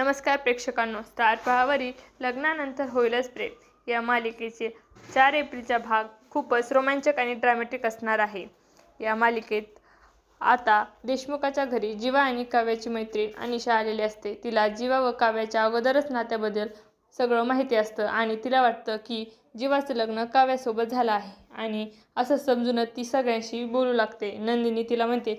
नमस्कार प्रेक्षकांनो स्टार पहावरील लग्नानंतर होईलच प्रेम. या मालिकेचे चार एप्रिलचा भाग खूपच रोमांचक आणि ड्रामॅटिक असणार आहे. या मालिकेत आता देशमुखाच्या घरी जीवा आणि काव्याची मैत्रीण अनिशा आलेली असते. तिला जीवा व काव्याच्या अगोदरच नात्याबद्दल सगळं माहिती असतं आणि तिला वाटतं की जीवाचं लग्न काव्यासोबत झालं आहे. आणि असं समजूनच ती सगळ्यांशी बोलू लागते. नंदिनी तिला म्हणते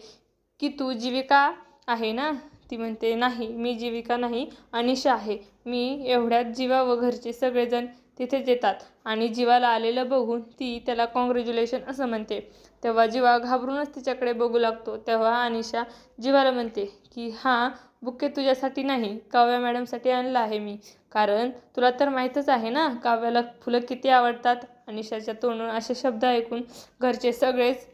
की तू जीविका आहे ना? ती म्हणते नाही मी जीविका नाही अनिशा आहे. मी एवढ्यात जीवा व घरचे सगळेजण तिथेच येतात आणि जीवाला आलेलं बघून ती त्याला कॉंग्रॅच्युलेशन असं म्हणते. तेव्हा जीवा घाबरूनच तिच्याकडे बघू लागतो. तेव्हा अनिशा जीवाला म्हणते की हा बुके तुझ्यासाठी नाही काव्या मॅडमसाठी आणलं आहे मी. कारण तुला तर माहीतच आहे ना काव्याला फुलं किती आवडतात. अनिशाच्या तोंडून असे शब्द ऐकून घरचे सगळेच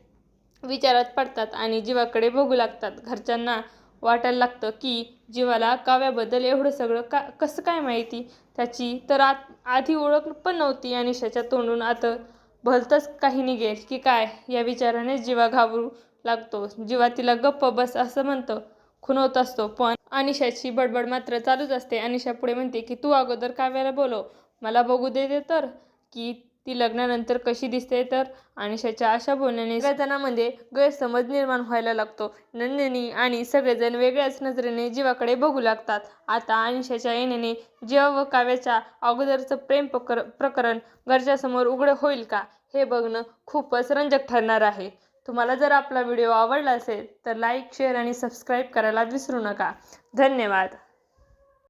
विचारात पडतात आणि जीवाकडे बघू लागतात. घरच्यांना वाटायला लागतं की जीवाला काव्याबद्दल एवढं सगळं का कसं काय माहिती? त्याची तर आत आधी ओळख पण नव्हती अनिशाच्या तोंडून आता भलतंच काही निघेल की काय? या विचाराने जीवा घाबरू लागतो. जीवा तिला गप्प बस असं म्हणतं. खुनवत असतो. पण अनिशाची बडबड मात्र चालूच असते. अनिशा पुढे म्हणते की तू अगोदर काव्याला बोलव. मला बघू दे दे तर की ती लग्नानंतर कशी दिसते तर? अनिशाच्या अशा बोलण्याने सगळ्याजणांमध्ये गैरसमज निर्माण व्हायला लागतो. नंदिनी आणि सगळेजण वेगळ्याच नजरेने जीवाकडे बघू लागतात. आता अनिशाच्या येण्याने जीवा व काव्याच्या अगोदरचं प्रेम प्रकर प्रकरण घरच्यासमोर उघडं होईल का? हे बघणं खूपच रंजक ठरणार आहे. तुम्हाला जर आपला व्हिडिओ आवडला असेल तर लाईक शेअर आणि सबस्क्राईब करायला विसरू नका. धन्यवाद.